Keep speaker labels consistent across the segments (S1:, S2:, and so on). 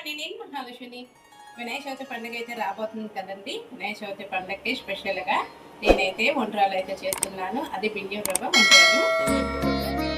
S1: అండి. నేను మహాలక్ష్మిని వినాయక చవితి పండుగ అయితే రాబోతుంది కదండి. వినాయక చవితి పండుగకి స్పెషల్గా నేనైతే వంటరాలు అయితే చేస్తున్నాను. అది బియ్యం రవ్వ వంటరాలు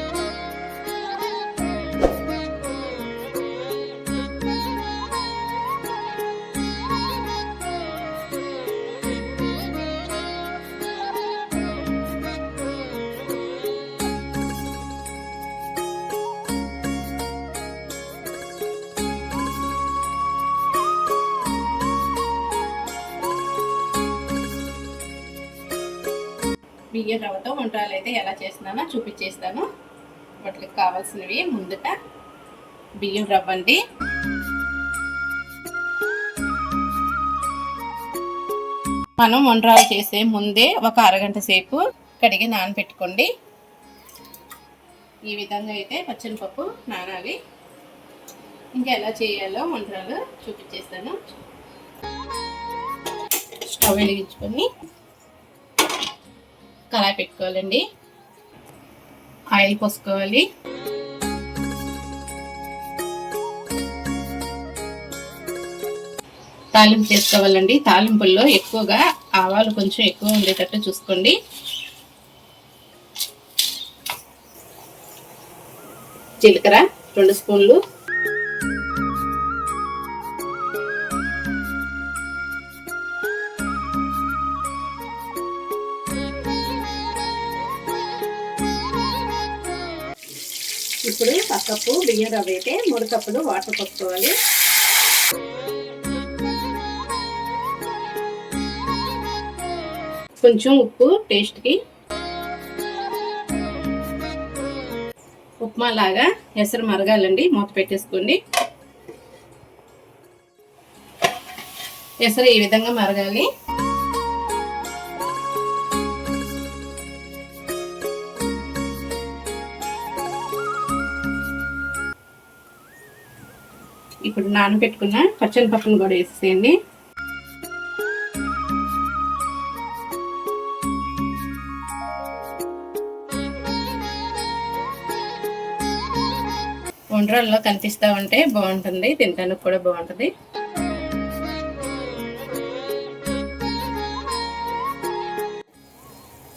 S1: బియ్యం రవ్వతో వంటరాలు అయితే ఎలా చేస్తున్నానో చూపించేస్తాను. వాటికి కావాల్సినవి ముందుట బియ్యం రవ్వ అండి మనం వంటరాలు చేసే ముందే ఒక అరగంట సేపు కడిగి నానబెట్టుకోండి. ఈ విధంగా అయితే పచ్చనిపప్పు నానాలి. ఇంకా ఎలా చేయాలో వంటరాలు చూపించేస్తాను. స్టవ్ వెలిగించుకొని కళాయి పెట్టుకోవాలండి. ఆయిల్ పోసుకోవాలి. తాలింపు చేసుకోవాలండి. తాలింపుల్లో ఎక్కువగా ఆవాలు కొంచెం ఎక్కువ ఉండేటట్టు చూసుకోండి. జీలకర్ర రెండు స్పూన్లు. ఇప్పుడు పక్కప్పు బియ్యం రవ్వ అయితే మూడు కప్పులు వాటర్ పట్టుకోవాలి కొంచెం ఉప్పు టేస్ట్కి. ఉప్మా లాగా ఎసరు మరగాలండి మూత పెట్టేసుకోండి. ఎసరు ఈ విధంగా మరగాలి. ఇప్పుడు నానబెట్టుకున్న పచ్చనిపప్పును కూడా వేసేయండి వండ్రాల్లో కనిపిస్తా ఉంటే బాగుంటుంది తినడానికి కూడా బాగుంటుంది.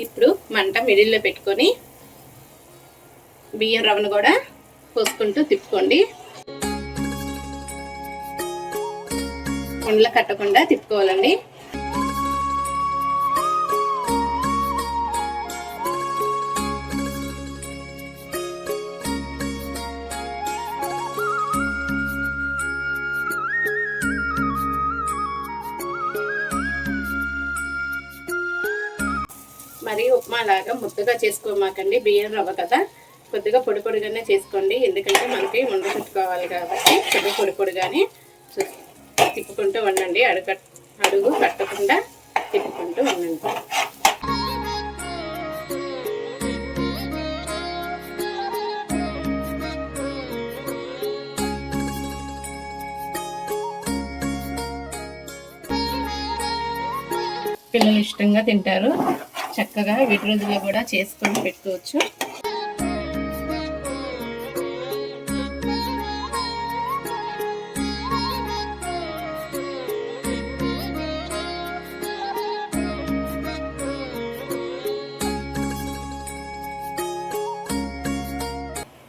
S1: ఇప్పుడు మంట మిడిల్లో పెట్టుకొని బియ్యం రవ్వను కూడా పోసుకుంటూ తిప్పుకోండి. ఉండలు కట్టకుండా తిప్పుకోవాలండి. మరి ఉప్మా లాగా ముద్దగా చేసుకోమాకండి. బియ్యం రవ్వ కదా. కొద్దిగా పొడి పొడిగానే చేసుకోండి. ఎందుకంటే మనకి ఉండ కట్టుకోవాలి కాబట్టి కొద్దిగా పొడి పొడిగానే తిప్పుకుంటూ ఉండండి. అడుగ అడుగు కట్టకుండా తిప్పుకుంటూ ఉండండి. పిల్లలు ఇష్టంగా తింటారు. చక్కగా వీటి రోజుల్లో కూడా చేసుకొని పెట్టుకోవచ్చు.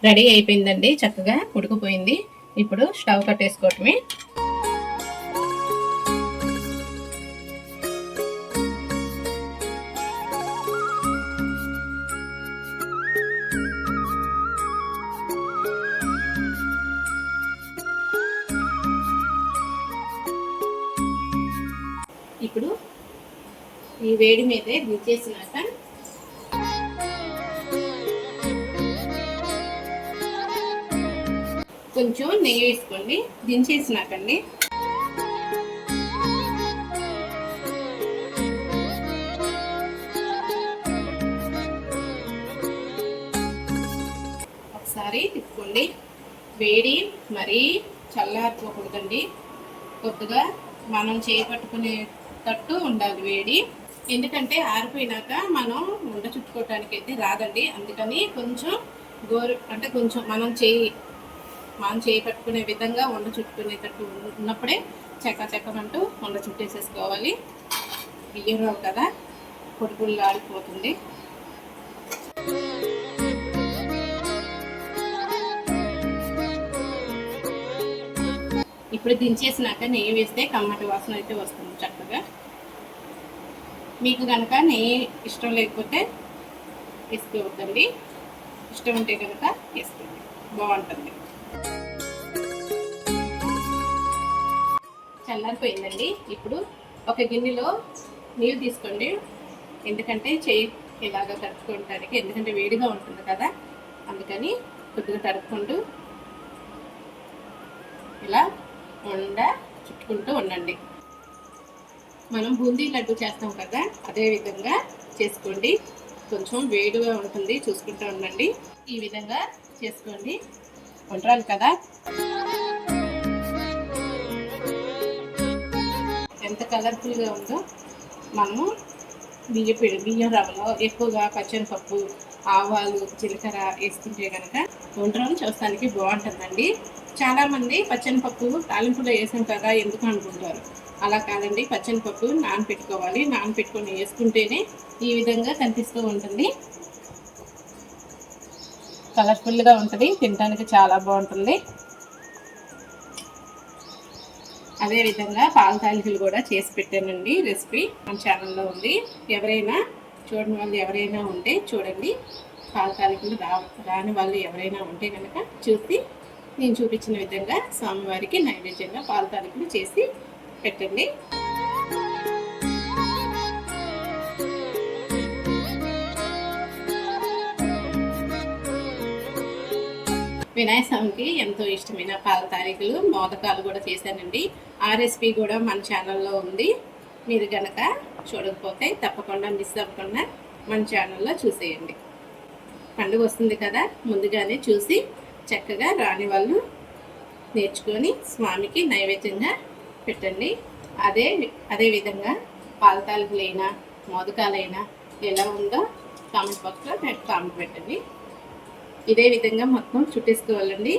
S1: రెడీ అయిపోయిందండి చక్కగా ఉడికిపోయింది. ఇప్పుడు స్టవ్ కట్టేసుకోవటమే. ఇప్పుడు ఈ వేడి మీదే దించేసినాక కొంచెం నెయ్యి వేసుకోండి. దించేసినాకండి. ఒకసారి తిప్పుకోండి. వేడి మరీ చల్లారిపోకూడదండి కొద్దిగా మనం చేపట్టుకునేటట్టు ఉండాలి వేడి. ఎందుకంటే ఆరిపోయినాక మనం ఉండ చుట్టుకోవటానికి అయితే రాదండి. అందుకని కొంచెం గోరు అంటే కొంచెం మనం చేయి మనం చేయి పట్టుకునే విధంగా వండ చుట్టుకునేటట్టు ఉన్నప్పుడే చెక్క చెక్కమంటూ వండ చుట్టేసేసుకోవాలి. బియ్యం రావు కదా పొడి ఆడిపోతుంది ఇప్పుడు దించేసినాక నెయ్యి వేస్తే కమ్మటి వాసన అయితే వస్తుంది చక్కగా. మీకు కనుక నెయ్యి ఇష్టం లేకపోతే వేసుకోవద్దండి. ఇష్టం ఉంటే కనుక వేసుకోండి. బాగుంటుంది. చల్లారిపోయిందండి. ఇప్పుడు ఒక గిన్నెలో నీళ్ళు తీసుకోండి. ఎందుకంటే చేయి ఇలాగ తడుపుకోవడానికి ఎందుకంటే వేడిగా ఉంటుంది కదా అందుకని కొద్దిగా తడుపుకుంటూ ఇలా ఉండ చుట్టుకుంటూ ఉండండి. మనం బూందీ లడ్డు చేస్తాం కదా అదే విధంగా చేసుకోండి. కొంచెం వేడిగా ఉంటుంది చూసుకుంటూ ఉండండి. ఈ విధంగా చేసుకోండి. వంటరాలు కదా? ఎంత కలర్ఫుల్గా ఉందో మనము బియ్య పిండి బియ్యం రవ్వలో ఎక్కువగా పచ్చనిపప్పు ఆవాలు జీలకర్ర వేసుకుంటే కనుక వంటరం చూస్తానికి బాగుంటుందండి. చాలామంది పచ్చనిపప్పు తాలింపులో వేసాం కదా ఎందుకు అనుకుంటారు? అలా కాదండి పచ్చనిపప్పు నానపెట్టుకోవాలి. నానపెట్టుకొని వేసుకుంటేనే ఈ విధంగా కనిపిస్తూ ఉంటుంది. కలర్ఫుల్గా ఉంటుంది. తినడానికి చాలా బాగుంటుంది. అదే విధంగా పాల తాలికలు కూడా చేసి పెట్టానండి. రెసిపీ మన ఛానల్లో ఉంది. ఎవరైనా చూడని వాళ్ళు ఎవరైనా ఉంటే చూడండి. పాల తాలికలు రా రాని వాళ్ళు ఎవరైనా ఉంటే కనుక చూసి నేను చూపించిన విధంగా స్వామివారికి నైవేద్యంగా పాల తాలికలు చేసి పెట్టండి. వినాయక స్వామికి ఎంతో ఇష్టమైన పాల తారీఖులు మోదకాలు కూడా చేశానండి. ఆ రెసిపీ కూడా మన ఛానల్లో ఉంది. మీరు కనుక చూడకపోతే తప్పకుండా మిస్ అవ్వకుండా మన ఛానల్లో చూసేయండి. పండుగ వస్తుంది కదా ముందుగానే చూసి చక్కగా రాని వాళ్ళు నేర్చుకొని స్వామికి నైవేద్యంగా పెట్టండి. అదే అదే విధంగా పాల తాలికలైనా మోదకాలైనా ఎలా ఉందో కామెంట్ బాక్స్లో కామెంట్ పెట్టండి. ఇదే విధంగా మొత్తం చుట్టేసుకోవాలండి.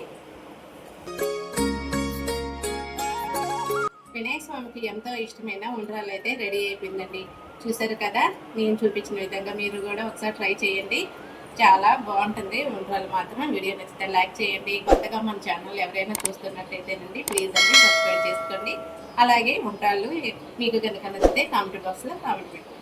S1: వినాయక స్వామికి ఎంతో ఇష్టమైన ఉండ్రాలు అయితే రెడీ అయిపోయిందండి. చూసారు కదా నేను చూపించిన విధంగా మీరు కూడా ఒకసారి ట్రై చేయండి. చాలా బాగుంటుంది ఉండ్రాలు మాత్రం. వీడియో నచ్చితే లైక్ చేయండి. కొత్తగా మన ఛానల్ ఎవరైనా చూస్తున్నట్టయితేనండి ప్లీజ్ అండి సబ్స్క్రైబ్ చేసుకోండి. అలాగే ఉండ్రాళ్ళు మీకు కనుక నచ్చితే కామెంట్ బాక్స్లో కామెంట్ పెట్టండి